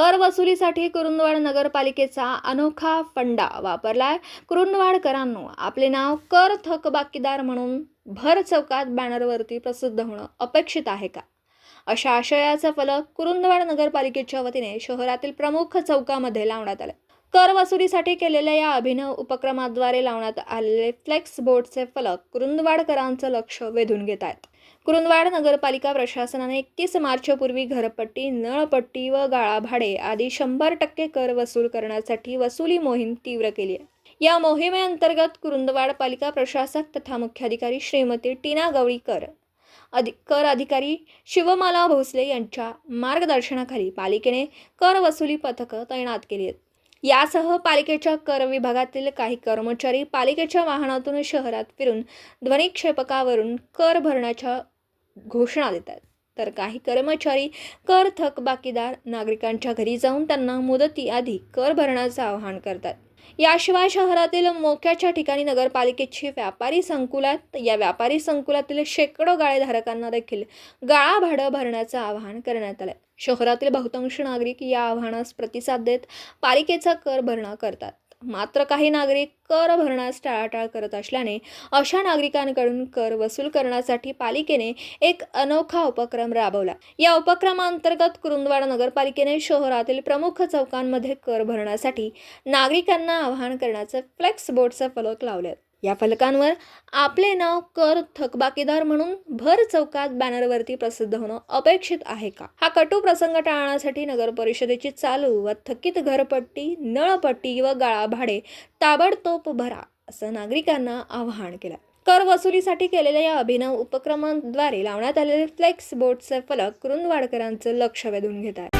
कर वसुलीसाठी कुरुंदवाड नगरपालिकेचा अनोखा फंडा वापरलाय. कुरुंदवाडकरांनो आपले नाव कर थकबाकीदार म्हणून भर चौकात बॅनरवरती प्रसिद्ध होणं अपेक्षित आहे का? अशा आशयाचा फलक कुरुंदवाड नगरपालिकेच्या वतीने शहरातील प्रमुख चौकामध्ये लावण्यात आला कर वसुलीसाठी केलेल्या या अभिनव उपक्रमाद्वारे लावण्यात आलेले फ्लेक्स बोर्डचे फलक कुरुंदवाडकरांचं लक्ष वेधून घेत आहेत. कुरुंदवाड नगरपालिका प्रशासनाने एकतीस मार्चपूर्वी घरपट्टी नळपट्टी व गाळा भाडे आदी शंभर टक्के कर वसूल करण्यासाठी वसुली मोहीम तीव्र केली आहे. या मोहिमेअंतर्गत कुरुंदवाड पालिका प्रशासक तथा मुख्याधिकारी श्रीमती टीना गवळीकर अधि कर अधिकारी शिवमाला भोसले यांच्या मार्गदर्शनाखाली पालिकेने कर वसुली पथकं तैनात केली आहेत. यासह पालिकेच्या कर विभागातील काही कर्मचारी पालिकेच्या वाहनातून शहरात फिरून ध्वनिक्षेपकावरून कर भरण्याच्या घोषणा देतात तर काही कर्मचारी कर थकबाकीदार नागरिकांच्या घरी जाऊन त्यांना मुदतीआधी कर भरण्याचं आवाहन करतात. याशिवाय शहरातील मोक्याच्या ठिकाणी नगरपालिकेची व्यापारी संकुलात या व्यापारी संकुलातील शेकडो गाळेधारकांना देखील गाळा भाडं भरण्याचं आवाहन करण्यात आलं शहरातील बहुतांश नागरिक या आव्हानास प्रतिसाद देत पालिकेचा कर भरणा करतात. मात्र काही नागरिक कर भरण्यास टाळाटाळ करत असल्याने अशा नागरिकांकडून कर वसूल करण्यासाठी पालिकेने एक अनोखा उपक्रम राबवला. या उपक्रमांतर्गत कुरुंदवाड नगरपालिकेने शहरातील प्रमुख चौकांमध्ये कर भरण्यासाठी नागरिकांना आवाहन करण्याचे फ्लेक्स बोर्डचे फलक लावले या फलकांवर आपले नाव कर थकबाकीदार म्हणून भर चौकात बॅनरवरती प्रसिद्ध होणं अपेक्षित आहे का? हा कटू प्रसंग टाळण्यासाठी नगर परिषदेची चालू व थकीत घरपट्टी नळपट्टी व गाळा भाडे ताबडतोब भरा असं नागरिकांना आवाहन केलं. कर वसुलीसाठी केलेल्या या अभिनव उपक्रमांद्वारे लावण्यात आलेले फ्लेक्स बोर्डचे फलक कुरुंदवाडकरांचं लक्ष वेधून घेत आहे.